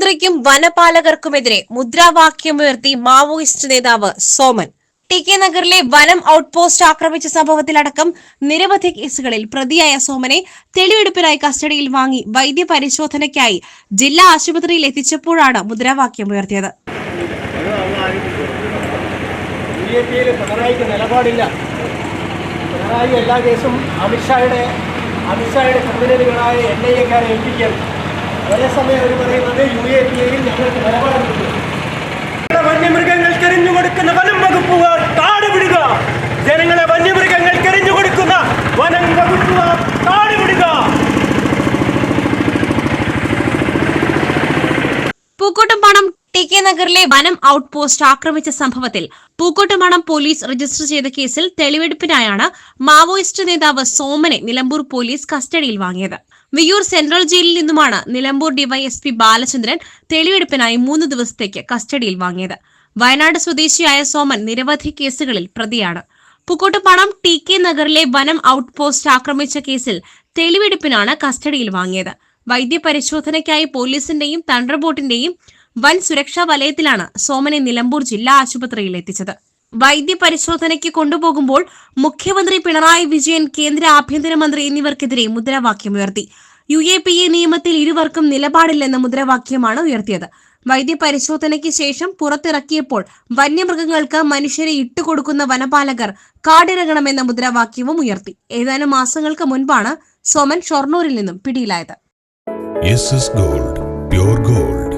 പോലീസിനും വനപാലകർക്കുമെതിരെ മുദ്രാവാക്യമുയർത്തി മാവോയിസ്റ്റ് നേതാവ് Soman. T K നഗറിലെ വനം ഔട്ട് പോസ്റ്റ് ആക്രമിച്ച സംഭവത്തിലടക്കം നിരവധി കേസുകളിൽ പ്രതിയായ സോമനെ തെളിവെടുപ്പിനായി കസ്റ്റഡിയിൽ വാങ്ങി വൈദ്യപരിശോധനയ്ക്കായി ജില്ലാ ആശുപത്രിയിൽ എത്തിച്ചപ്പോഴാണ് മുദ്രാവാക്യമുയർത്തിയത് ഉയർത്തിയത്. എല്ലാ അമിത്ഷായുടെ അമിത്ഷായുടെ പ്രതിനിധികളായ എൻ ഐ എക്കാരെ ഏൽപ്പിക്കുകയാണ്. ഒരേ സമയം അവർ പറയുന്നത് യു എ പി എയിൽ കൊടുക്കുന്ന വനം വകുപ്പുകാർ കാട് വിടുക ജനങ്ങളെ വന്യമൃഗങ്ങൾക്ക് എറിഞ്ഞു കൊടുക്കുന്ന വനം വകുപ്പുകാർ കാട് വിടുക പൂക്കോട്ടുംപാടം ടി കെ നഗറിലെ വനം ഔട്ട്പോസ്റ്റ് ആക്രമിച്ച സംഭവത്തിൽ പൂക്കോട്ടുമണം പോലീസ് രജിസ്റ്റർ ചെയ്ത കേസിൽ തെളിവെടുപ്പിനായാണ് മാവോയിസ്റ്റ് നേതാവ് സോമനെ നിലമ്പൂർ പോലീസ് കസ്റ്റഡിയിൽ വാങ്ങിയത്. വിയൂർ സെൻട്രൽ ജയിലിൽ നിന്നുമാണ് നിലമ്പൂർ ഡിവൈഎസ്പി ബാലചന്ദ്രൻ തെളിവെടുപ്പിനായി മൂന്ന് ദിവസത്തേക്ക് കസ്റ്റഡിയിൽ വാങ്ങിയത്. വയനാട് സ്വദേശിയായ സോമൻ നിരവധി കേസുകളിൽ പ്രതിയാണ്. പൂക്കോട്ടുപണം ടി കെ നഗറിലെ വനം ഔട്ട്പോസ്റ്റ് ആക്രമിച്ച കേസിൽ തെളിവെടുപ്പിനാണ് കസ്റ്റഡിയിൽ വാങ്ങിയത്. വൈദ്യപരിശോധനയ്ക്കായി പോലീസിന്റെയും തണ്ടർബോട്ടിന്റെയും വൻ സുരക്ഷാ വലയത്തിലാണ് സോമനെ നിലമ്പൂർ ജില്ലാ ആശുപത്രിയിൽ എത്തിച്ചത്. വൈദ്യപരിശോധനയ്ക്ക് കൊണ്ടുപോകുമ്പോൾ മുഖ്യമന്ത്രി പിണറായി വിജയൻ കേന്ദ്ര ആഭ്യന്തരമന്ത്രി എന്നിവർക്കെതിരെ മുദ്രാവാക്യമുയർത്തി യു എ പി എ നിയമത്തിൽ ഇരുവർക്കും നിലപാടില്ലെന്ന മുദ്രാവാക്യമാണ് ഉയർത്തിയത്. വൈദ്യപരിശോധനയ്ക്ക് ശേഷം പുറത്തിറക്കിയപ്പോൾ വന്യമൃഗങ്ങൾക്ക് മനുഷ്യരെ ഇട്ടുകൊടുക്കുന്ന വനപാലകർ കാടിറങ്ങണമെന്ന മുദ്രാവാക്യവും ഉയർത്തി. ഏതാനും മാസങ്ങൾക്ക് മുൻപാണ് സോമൻ ഷൊർണൂരിൽ നിന്നും പിടിയിലായത്. Gold gold